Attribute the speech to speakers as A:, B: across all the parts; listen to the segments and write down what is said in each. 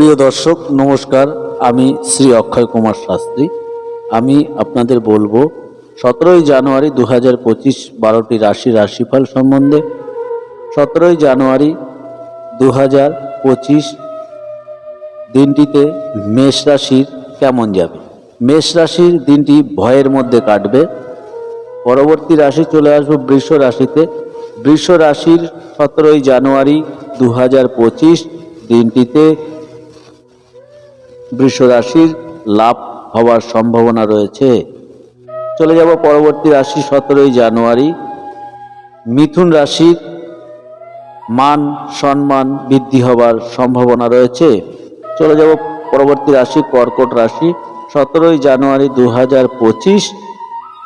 A: প্রিয় দর্শক, নমস্কার। আমি শ্রী অক্ষয় কুমার শাস্ত্রী। আমি আপনাদের বলব, সতেরোই জানুয়ারি দু হাজার পঁচিশ বারোটি রাশি রাশিফল সম্বন্ধে সতেরোই জানুয়ারি দু হাজার পঁচিশ দিনটিতে মেষ রাশির কেমন যাবে? মেষ রাশির দিনটি ভয়ের মধ্যে কাটবে। পরবর্তী রাশি চলে আসব বৃষ রাশিতে। বৃষ রাশির সতেরোই জানুয়ারি দু হাজার পঁচিশ দিনটিতে বৃষ রাশির লাভ হওয়ার সম্ভাবনা রয়েছে। চলে যাব পরবর্তী রাশি, সতেরোই জানুয়ারি। মিথুন রাশির মান, সম্মান বৃদ্ধি হবার সম্ভাবনা রয়েছে। চলে যাব পরবর্তী রাশি, কর্কট রাশি। সতেরোই জানুয়ারি দু পঁচিশ,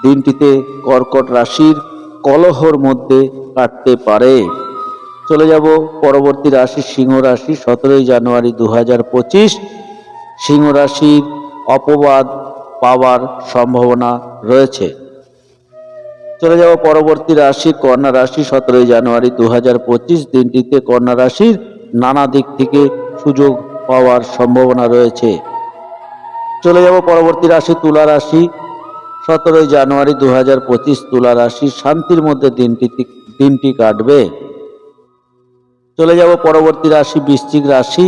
A: দিনটিতে কর্কট রাশির কলহর মধ্যে কাটতে পারে। চলে যাব পরবর্তী রাশি, সিংহ রাশি। সতেরোই জানুয়ারি দু হাজার পঁচিশ সিংহ রাশির অপবাদ পাওয়ার সম্ভাবনা রয়েছে। চলে যাব পরবর্তী রাশি, কন্যা রাশি, সতেরোই জানুয়ারি দু হাজার পঁচিশ দিনটিতে কন্যা রাশির নানা দিক থেকে সুযোগ পাওয়ার সম্ভাবনা রয়েছে। চলে যাব পরবর্তী রাশি, তুলা রাশি, সতেরোই জানুয়ারি দু হাজার পঁচিশ তুলা রাশি, শান্তির মধ্যে দিনটি দিনটি কাটবে। চলে যাব পরবর্তী রাশি, বৃশ্চিক রাশি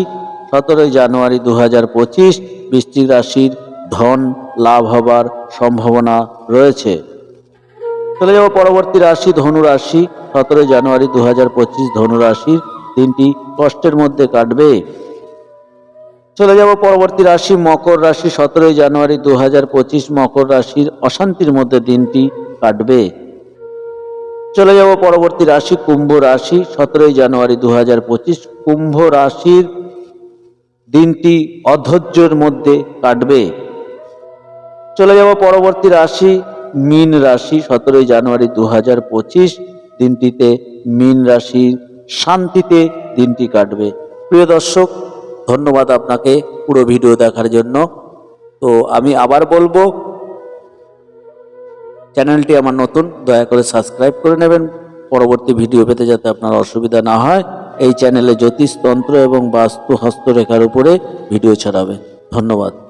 A: সতেরোই জানুয়ারি দু হাজার পঁচিশ বৃশ্চিক রাশির ধন লাভ হবার সম্ভাবনা রয়েছে। চলে যাব পরবর্তী রাশি ধনু রাশি। সতেরোই জানুয়ারি দু হাজার পঁচিশ ধনু রাশির দিনটি কষ্টের মধ্যে কাটবে। চলে যাব পরবর্তী রাশি মকর রাশি। সতেরোই জানুয়ারি দু হাজার পঁচিশ মকর রাশির অশান্তির মধ্যে দিনটি কাটবে। চলে যাব পরবর্তী রাশি কুম্ভ রাশি। সতেরোই জানুয়ারি দু হাজার পঁচিশ কুম্ভ রাশির দিনটি অধৈর্যের মধ্যে কাটবে। চলে যাব পরবর্তী রাশি, মীন রাশি, সতেরোই জানুয়ারি দু হাজার পঁচিশ। দিনটিতে মীন রাশির শান্তিতে দিনটি কাটবে। প্রিয় দর্শক, ধন্যবাদ আপনাকে পুরো ভিডিও দেখার জন্য। তো আমি আবার বলব, চ্যানেলটি আমার নতুন, দয়া করে সাবস্ক্রাইব করে নেবেন। পরবর্তী ভিডিও পেতে যাতে আপনার অসুবিধা না হয়। এই চ্যানেলে জ্যোতিষতন্ত্র এবং বাস্তু হস্তরেখার উপরে ভিডিও ছাড়াবে। ধন্যবাদ।